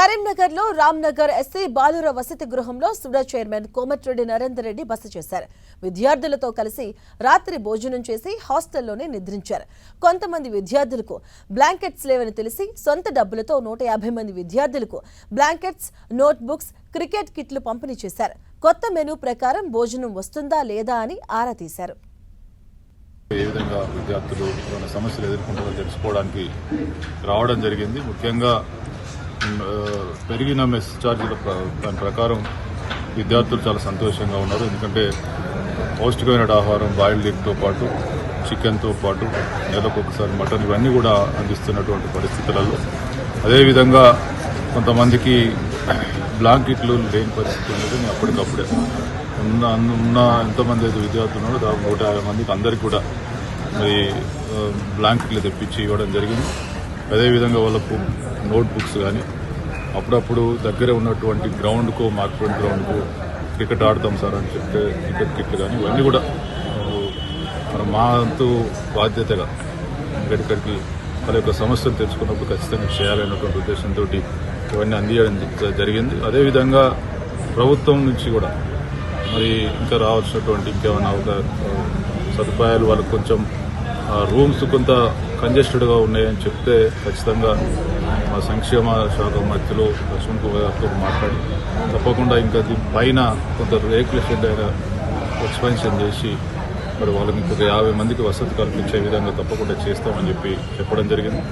కరీంనగర్లో రామ్నగర్ ఎస్సీ బాలుర వసతి గృహంలో సుడా చైర్మన్ కోమటిరెడ్డి నరేందర్ రెడ్డి బస చేశారు. విద్యార్థులతో కలిసి రాత్రి భోజనం చేసి హాస్టల్లోనే నిద్రించారు. కొంతమంది విద్యార్థులకు బ్లాంకెట్స్ లేవని తెలిసి సొంత డబ్బులతో నూట యాభై మంది విద్యార్థులకు బ్లాంకెట్స్ నోట్బుక్స్ క్రికెట్ కిట్లు పంపిణీ చేశారు. కొత్త మెనూ ప్రకారం భోజనం వస్తుందా లేదా అని ఆరా తీశారు. ఏ విధంగా విద్యార్థులు ఏమైనా సమస్యలు ఎదుర్కొంటారో తెలుసుకోవడానికి రావడం జరిగింది. ముఖ్యంగా పెరిగిన మెస్ ఛార్జీల ప్ర- దాని ప్రకారం విద్యార్థులు చాలా సంతోషంగా ఉన్నారు. ఎందుకంటే పౌష్టికమైన ఆహారం బాయిల్డ్ ఎగ్తో పాటు చికెన్తో పాటు నెలకు ఒకసారి మటన్ ఇవన్నీ కూడా అందిస్తున్నటువంటి పరిస్థితులలో. అదేవిధంగా కొంతమందికి బ్లాంకెట్లు లేని పరిస్థితి ఉన్నది. నేను అప్పటికప్పుడే ఉన్న ఉన్న ఎంతమంది అయితే విద్యార్థులు ఉన్నారో దాదాపు నూట యాభై మందికి అందరికీ కూడా మరి బ్లాంకెట్లు తెప్పించి ఇవ్వడం జరిగింది. అదేవిధంగా వాళ్ళకు నోట్బుక్స్ కానీ అప్పుడప్పుడు దగ్గర ఉన్నటువంటి గ్రౌండ్కు మార్కెట్ గ్రౌండ్కు క్రికెట్ ఆడతాం సార్ అని చెప్తే క్రికెట్ కిట్లు కానీ ఇవన్నీ కూడా ఆ, మా వంతు బాధ్యతగా ఎక్కడిక్కడికి వాళ్ళ యొక్క సమస్యలు తెలుసుకున్నప్పుడు ఖచ్చితంగా చేయాలనేటువంటి ఉద్దేశంతో ఇవన్నీ అందియడం జ- జరిగింది. అదేవిధంగా ప్రభుత్వం నుంచి కూడా మరి ఇంకా రావాల్సినటువంటి ఇంకేమైనా ఒక సదుపాయాలు వాళ్ళకు కొంచెం రూమ్స్ కొంత కంజెస్టెడ్గా ఉన్నాయని చెప్తే ఖచ్చితంగా మా సంక్షేమ శాఖ మధ్యలో లక్ష్మణ్ కుమార్ గారితో మాట్లాడి తప్పకుండా ఇంకా దీని పైన కొంత రేకుల షెడ్ అయినా ఎక్స్పెన్షన్ చేసి మరి వాళ్ళకి ఇంకొక యాభై మందికి వసతి కల్పించే విధంగా తప్పకుండా చేస్తామని చెప్పి చెప్పడం జరిగింది.